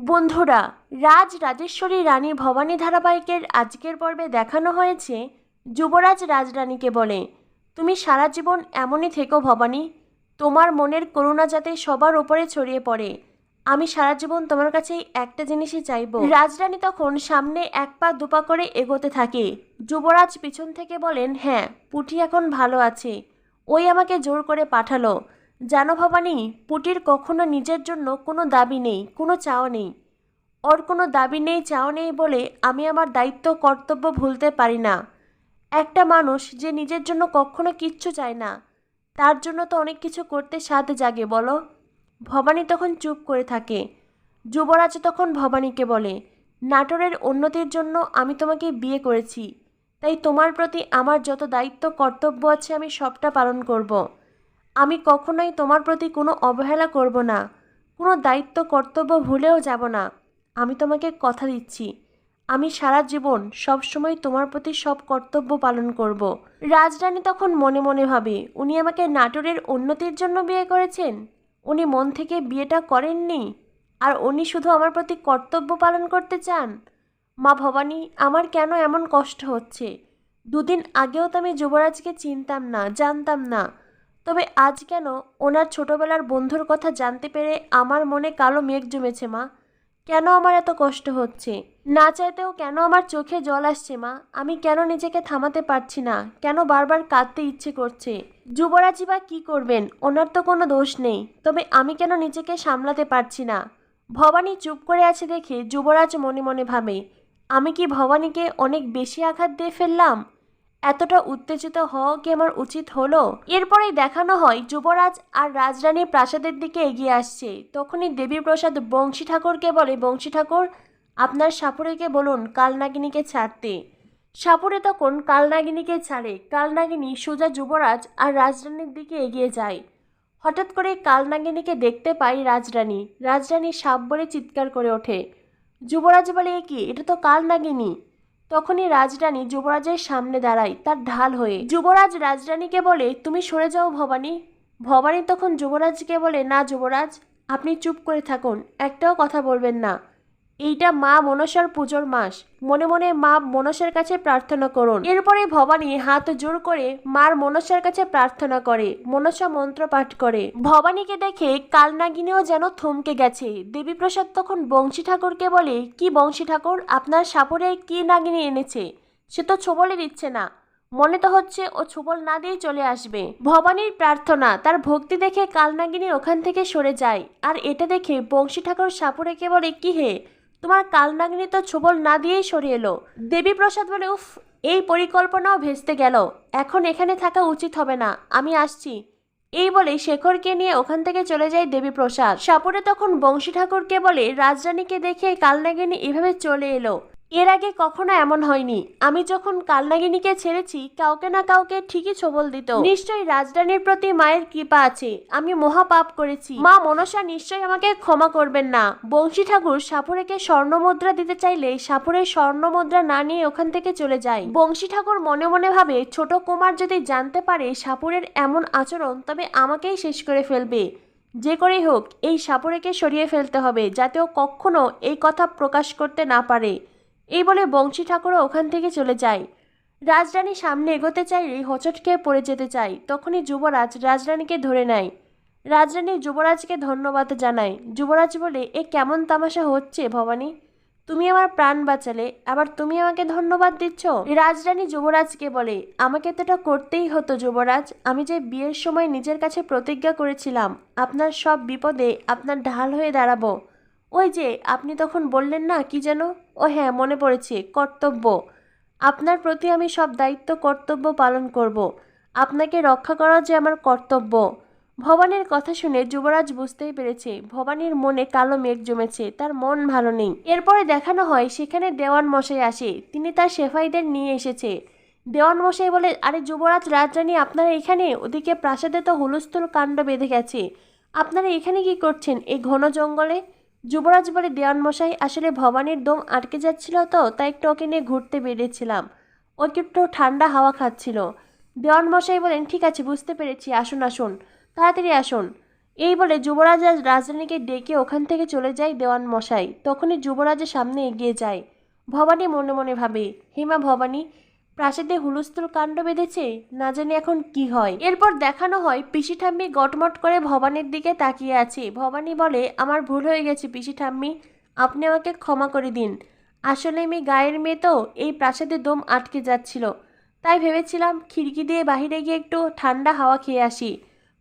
বন্ধুরা, রাজ রাজেশ্বরী রানী ভবানী ধারাবাহিকের আজকের পর্বে দেখানো হয়েছে যুবরাজ রাজরানীকে বলে। তুমি সারা জীবন এমনই থেকো ভবানী, তোমার মনের করুণা যাতে সবার উপরে ছড়িয়ে পড়ে। আমি সারা জীবন তোমার কাছে একটা জিনিসই চাইব। রাজরানী তখন সামনে এক পা দুপা করে এগোতে থাকে। যুবরাজ পিছন থেকে বলেন হ্যাঁ পুটি এখন ভালো আছে। ওই আমাকে জোর করে পাঠালো। জানো ভবানী, পুটির কখনো নিজের জন্য কোনো দাবি নেই, কোনো চাওয়া নেই। ওর কোনো দাবি নেই, চাওয়া নেই বলে আমি আমার দায়িত্ব, কর্তব্য ভুলতে পারি না। একটা মানুষ যে নিজের জন্য কখনো কিচ্ছু চায় না, তার জন্য তো অনেক কিছু করতে স্বাদ জাগে, বলো। ভবানী তখন চুপ করে থাকে। যুবরাজ তখন ভবানীকে বলে, নাটোরের উন্নতির জন্য আমি তোমাকে বিয়ে করেছি। তাই তোমার প্রতি আমার যত দায়িত্ব, কর্তব্য আছে আমি সবটা পালন করব। আমি কখনোই তোমার প্রতি কোনো অবহেলা করব না, কোনো দায়িত্ব কর্তব্য ভুলেও যাব না। আমি তোমাকে কথা দিচ্ছি। আমি সারা জীবন সবসময় তোমার প্রতি সব কর্তব্য পালন করব। রাজরানী তখন মনে মনে ভাবে, উনি আমাকে নাটোরের উন্নতির জন্য বিয়ে করেছেন? উনি মন থেকে বিয়েটা করেননি? আর উনি শুধু আমার প্রতি কর্তব্য পালন করতে চান? মা ভবানী, আমার কেন এমন কষ্ট হচ্ছে? দুদিন আগেও তো আমি যুবরাজকে চিনতাম না, জানতাম না। তবে আজ কেন ওনার ছোটবেলার বন্ধুর কথা জানতে পেরে আমার মনে কালো মেঘ জমেছে, মা। কেন আমার এত কষ্ট হচ্ছে? না চাইতেও কেন আমার চোখে জল আসছে, মা? আমি কেন নিজেকে থামাতে পারছি না? কেন বারবার কাঁদতে ইচ্ছে করছে? যুবরাজই বা কী করবেন? ওনার তো কোনো দোষ নেই। তবে আমি কেন নিজেকে সামলাতে পারছি না? ভবানী চুপ করে আছে দেখে যুবরাজ মনে মনে ভাবে, আমি কি ভবানীকে অনেক বেশি আঘাত দিয়ে ফেললাম? এতটা উত্তেজিত হওয়া কি আমার উচিত হলো? এরপরেই দেখানো হয়, যুবরাজ আর রাজরানী প্রাসাদের দিকে এগিয়ে আসছে। তখনই দেবীপ্রসাদ বংশী ঠাকুরকে বলে, বংশী ঠাকুর, আপনার সাপুরেকে বলুন, কালনাগিনীকে ছাড়তে। সাপুরে তখন কালনাগিনীকে ছাড়ে। কালনাগিনী, সোজা যুবরাজ আর রাজরানীর দিকে এগিয়ে যায়। হঠাৎ করে কালনাগিনীকে দেখতে পাই রাজরানী। রাজরানী সাপ বলে চিৎকার করে ওঠে। যুবরাজ বলে কি? এটা তো কালনাগিনী। তখনই রাজরানী যুবরাজের সামনে দাঁড়ায়, তার ঢাল হয়ে। যুবরাজ, রাজরানীকে বলে, তুমি সরে যাও ভবানী। ভবানী তখন যুবরাজকে বলে, না যুবরাজ, আপনি চুপ করে থাকুন, একটাও কথা বলবেন না। এইটা মা মনসার পুজোর মাস। মনে মনে মা মনসার কাছে প্রার্থনা করুন। এরপরে ভবানী হাত জোর করে মার মনসার কাছে প্রার্থনা করে, মনসা মন্ত্র পাঠ করে। ভবানীকে দেখে কালনাগিনীও যেন থমকে গেছে। দেবীপ্রসাদ তখন বংশী ঠাকুরকে বলে, কি বংশী ঠাকুর, আপনার সাপরে কি নাগিনী এনেছে? সে তো ছোবলে দিচ্ছে না। মনে তো হচ্ছে ও ছোবল না দিয়েই চলে আসবে। ভবানীর প্রার্থনা, তার ভক্তি দেখে কালনাগিনী ওখান থেকে সরে যায়। আর এটা দেখে বংশী ঠাকুর সাপুরেকে কেবল কি হে? তোমার কালনাগিনী তো ছোবল না দিয়েই সরে এলো। দেবীপ্রসাদ বলে, উফ, এই পরিকল্পনাও ভেস্তে গেল। এখন এখানে থাকা উচিত হবে না। আমি আসছি। এই বলে শেখরকে নিয়ে ওখান থেকে চলে যায় দেবীপ্রসাদ। সাপুরে তখন বংশী ঠাকুরকে বলে, রাজরানীকে দেখে কালনাগিনী এভাবে চলে এলো। এর আগে কখনো এমন হয়নি। আমি যখন কালনাগিনীকে ছেড়েছি, কাউকে না কাউকে ঠিকই ছবল দিত। নিশ্চয়ই রাজরানীর প্রতি মায়ের কৃপা আছে। আমি মহা পাপ করেছি। মা মনসা নিশ্চয়ই আমাকে ক্ষমা করবেন না। বংশী ঠাকুর, সাপুরেকে স্বর্ণ মুদ্রা দিতে চাইলে সাপুরের স্বর্ণ মুদ্রা না নিয়ে ওখান থেকে চলে যায়। বংশী ঠাকুর মনে মনে ভাবে, ছোট কুমার যদি জানতে পারে সাপুরের এমন আচরণ, তবে আমাকেই শেষ করে ফেলবে। যে করেই হোক, এই সাপুরেকে সরিয়ে ফেলতে হবে, যাতে ও কখনো এই কথা প্রকাশ করতে না পারে। এই বলে বংশী ঠাকুরও ওখান থেকে চলে যায়। রাজরানী সামনে এগোতে চাইলেই হোঁচট খেয়ে পড়ে যেতে চায়। তখনই যুবরাজ রাজরানীকে ধরে নেয়। রাজরানী যুবরাজকে ধন্যবাদ জানায়। যুবরাজ বলে, এ কেমন তামাশা হচ্ছে ভবানী? তুমি আমার প্রাণ বাঁচালে, আবার তুমি আমাকে ধন্যবাদ দিচ্ছ? রাজরানী যুবরাজকে বলে, আমাকে তো এটা করতেই হতো যুবরাজ। আমি যে বিয়ের সময় নিজের কাছে প্রতিজ্ঞা করেছিলাম, আপনার সব বিপদে আপনার ঢাল হয়ে দাঁড়াবো। ওই যে, আপনি তখন বললেন না কি যেন? ও হ্যাঁ মনে পড়েছে, কর্তব্য। আপনার প্রতি আমি সব দায়িত্ব, কর্তব্য পালন করব। আপনাকে রক্ষা করা যে আমার কর্তব্য। ভবানীর কথা শুনে যুবরাজ বুঝতেই পেরেছে, ভবানীর মনে কালো মেঘ জমেছে, তার মন ভালো নেই। এরপরে দেখানো হয়, সেখানে দেওয়ান মশাই আসে, তিনি তার সেফাইদের নিয়ে এসেছে। দেওয়ান মশাই বলে, আরে যুবরাজ, রাজরানী, আপনারা এখানে? ওদিকে প্রাসাদে তো হুলস্থুল কাণ্ড বেঁধে গেছে। আপনারা এখানে কি করছেন, এই ঘন জঙ্গলে? যুবরাজ বলে দেওয়ান মশাই আসলে ভবানীর দম আটকে যাচ্ছিল তো, তাই একটু ওকে নিয়ে ঘুরতে বেরিয়েছিলাম। ওকে একটু ঠান্ডা হাওয়া খাচ্ছিল। দেওয়ান মশাই বলেন, ঠিক আছে, বুঝতে পেরেছি, আসুন আসুন, তাড়াতাড়ি আসুন। এই বলে যুবরাজ আজ রাজরানীকে ডেকে ওখান থেকে চলে যায় দেওয়ান মশাই তখনই যুবরাজের সামনে এগিয়ে যায়। ভবানী মনে মনে ভাবে, হেমা ভবানী প্রাসাদে হুলস্থুল কাণ্ড বেঁধেছে, না জানি এখন কি হয়। এরপর দেখানো হয়, পিসি ঠাম্মি গটমট করে ভবানীর দিকে তাকিয়ে আছে। ভবানী বলে, আমার ভুল হয়ে গেছে পিসি ঠাম্মি, আপনি আমাকে ক্ষমা করে দিন। আসলে আমি গায়ের মেয়ে তো, এই প্রাসাদে দম আটকে যাচ্ছিল। তাই ভেবেছিলাম খিড়কি দিয়ে বাহিরে গিয়ে একটু ঠান্ডা হাওয়া খেয়ে আসি।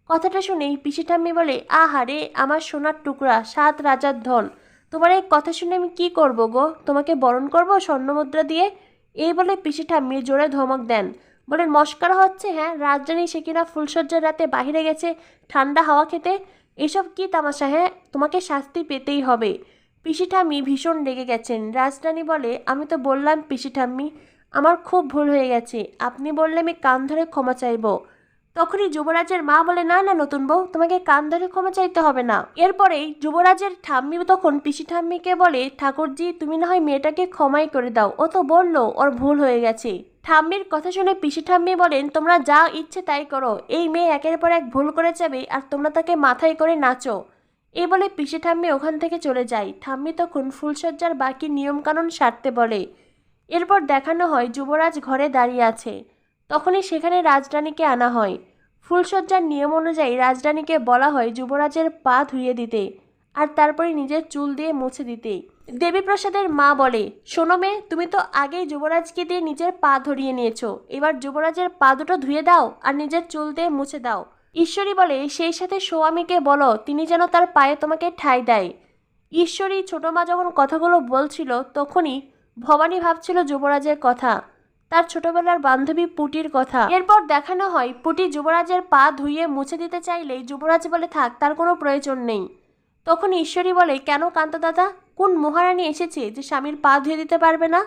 কথাটা শুনেই পিসি ঠাম্মি বলে, আহারে, আমার সোনার টুকরা, সাত রাজার ধন। তোমার এই কথা শুনে আমি কি করব গো? তোমাকে বরণ করব স্বর্ণমুদ্রা দিয়ে? এই বলে পিসি ঠাম্মি জোরে ধমক দেন। বলেন, মস্করা হচ্ছে হ্যাঁ রাজধানী সে কিনা ফুলসজ্জার রাতে বাহিরে গেছে, ঠান্ডা হাওয়া খেতে। এসব কি তামাশা হ্যাঁ? তোমাকে শাস্তি পেতেই হবে। পিসি ঠাম্মি ভীষণ রেগে গেছেন। রাজরানী বলে, আমি তো বললাম পিসি ঠাম্মি আমার খুব ভুল হয়ে গেছে। আপনি বললে আমি কান ধরে ক্ষমা চাইব। তখনই যুবরাজের মা বলে, না না, নতুন বউ, তোমাকে কান ধরে ক্ষমা চাইতে হবে না। এরপরেই যুবরাজের ঠাম্মি তখন পিসি ঠাম্মিকে বলে, ঠাকুরজি, তুমি না হয় মেয়েটাকে ক্ষমাই করে দাও। ও তো বলল, ওর ভুল হয়ে গেছে। ঠাম্মির কথা শুনে পিসি ঠাম্মি বলেন, তোমরা যা ইচ্ছে তাই করো। এই মেয়ে একের পর এক ভুল করে যাবে আর তোমরা তাকে মাথায় করে নাচো। এই বলে পিসি ঠাম্মি ওখান থেকে চলে যায়। ঠাম্মি তখন ফুলসজ্জার বাকি নিয়মকানুন সারতে বলে। এরপর দেখানো হয় যুবরাজ ঘরে দাঁড়িয়ে আছে। তখনই সেখানে রাজরানীকে আনা হয়। ফুলসজ্জার নিয়ম অনুযায়ী রাজরানীকে বলা হয় যুবরাজের পা ধুয়ে দিতে আর তারপরে নিজের চুল দিয়ে মুছে দিতে দেবীপ্রসাদের মা বলে, শোনো মেয়ে, তুমি তো আগেই যুবরাজকে দিয়ে নিজের পা ধরিয়ে নিয়েছো। এবার যুবরাজের পা দুটো ধুয়ে দাও আর নিজের চুল দিয়ে মুছে দাও। ঈশ্বরী বলে, সেই সাথে সোয়ামীকে বলো, তিনি যেন তার পায়ে তোমাকে ঠাঁই দেয়। ঈশ্বরী ছোট মা যখন কথাগুলো বলছিল, তখনই ভবানী ভাবছিল যুবরাজের কথা। তার ছোটবেলার বান্ধবী পুটির কথা। এরপর দেখানো হয়, পুটি যুবরাজের পা ধুইয়ে মুছে দিতে চাইলেই যুবরাজ বলে, থাক, তার কোনো প্রয়োজন নেই। তখন ঈশ্বরী বলে, কেন কান্ত দাদা? কোন মহারানী এসেছে যে স্বামীর পা ধুয়ে দিতে পারবে না?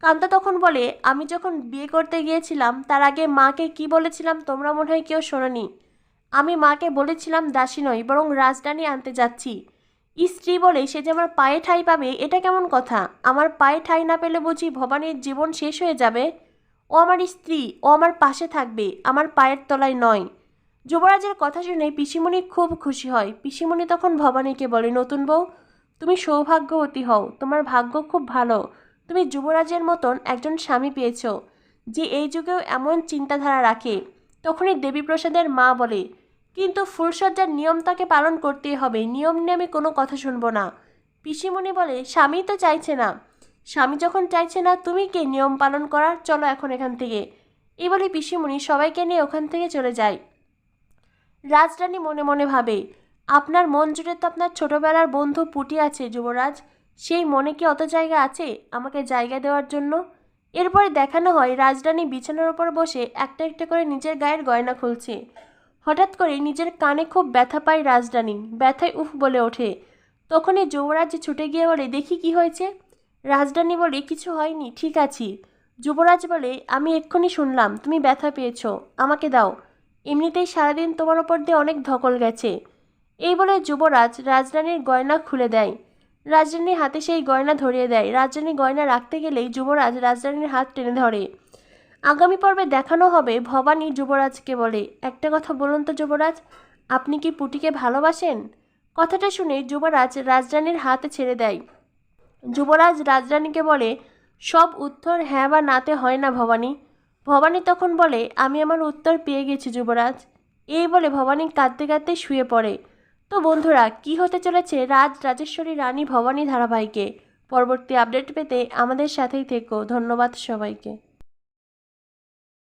কান্তা তখন বলে, আমি যখন বিয়ে করতে গিয়েছিলাম, তার আগে মাকে কি বলেছিলাম তোমরা মনে হয় কেউ শোনোনি। আমি মাকে বলেছিলাম দাসী নয় বরং রাজধানী আনতে যাচ্ছি। স্ত্রী বলে, সে যে আমার পায়ে ঠাই পাবে, এটা কেমন কথা? আমার পায়ে ঠাই না পেলে বুঝি ভবানীর জীবন শেষ হয়ে যাবে? ও আমার স্ত্রী, ও আমার পাশে থাকবে, আমার পায়ের তলায় নয়। যুবরাজের কথা শুনে পিসিমণি খুব খুশি হয়। পিসিমণি তখন ভবানীকে বলে, নতুন বউ, তুমি সৌভাগ্যবতী হও। তোমার ভাগ্য খুব ভালো। তুমি যুবরাজের মতন একজন স্বামী পেয়েছ, যে এই যুগেও এমন চিন্তাধারা রাখে। তখনই দেবীপ্রসাদের মা বলে কিন্তু ফুলসজ্জার নিয়ম তাকে পালন করতেই হবে। নিয়ম নিয়ে আমি কোনো কথা শুনব না। পিসিমণি বলে, স্বামী তো চাইছে না। স্বামী যখন চাইছে না, তুমি কে নিয়ম পালন করার? চলো এখন এখান থেকে। এই বলে পিসিমণি সবাইকে নিয়ে ওখান থেকে চলে যায়। রাজরানী মনে মনে ভাবে, আপনার মন জুড়ে তো আপনার ছোটোবেলার বন্ধু পুটি আছে, যুবরাজ। সেই মনে কি অত জায়গা আছে আমাকে জায়গা দেওয়ার জন্য? এরপরে দেখানো হয়, রাজরানী বিছানার ওপর বসে একটা একটা করে নিজের গায়ের গয়না খুলছে। হঠাৎ করে নিজের কানে খুব ব্যথা পায় রাজরানী। ব্যথায় উফ বলে ওঠে। তখনই যুবরাজ ছুটে গিয়ে বলে, দেখি কি হয়েছে? রাজরানী বলে, কিছু হয়নি, ঠিক আছি। যুবরাজ বলে, আমি এক্ষুনি শুনলাম, তুমি ব্যথা পেয়েছ, আমাকে দাও। এমনিতেই সারাদিন তোমার ওপর দিয়ে অনেক ধকল গেছে। এই বলে যুবরাজ রাজরানীর গয়না খুলে দেয়। রাজরানীর হাতে সেই গয়না ধরিয়ে দেয়। রাজরানী গয়না রাখতে গেলেই যুবরাজ রাজরানীর হাত টেনে ধরে। আগামী পর্বে দেখানো হবে ভবানী যুবরাজকে বলে। একটা কথা বলুন তো যুবরাজ, আপনি কি পুটিকে ভালোবাসেন? কথাটা শুনে যুবরাজ রাজরানীর হাতে ছেড়ে দেয়। যুবরাজ রাজরানীকে বলে, সব উত্তর হ্যাঁ বা নাতে হয় না ভবানী। ভবানী তখন বলে, আমি আমার উত্তর পেয়ে গেছি যুবরাজ। এই বলে ভবানী কাঁদতে কাঁদতে শুয়ে পড়ে। তো বন্ধুরা, কি হতে চলেছে রাজ রাজেশ্বরী রানী ভবানী ধারাবাহিকে? পরবর্তী আপডেট পেতে আমাদের সাথেই থেকো। ধন্যবাদ সবাইকে।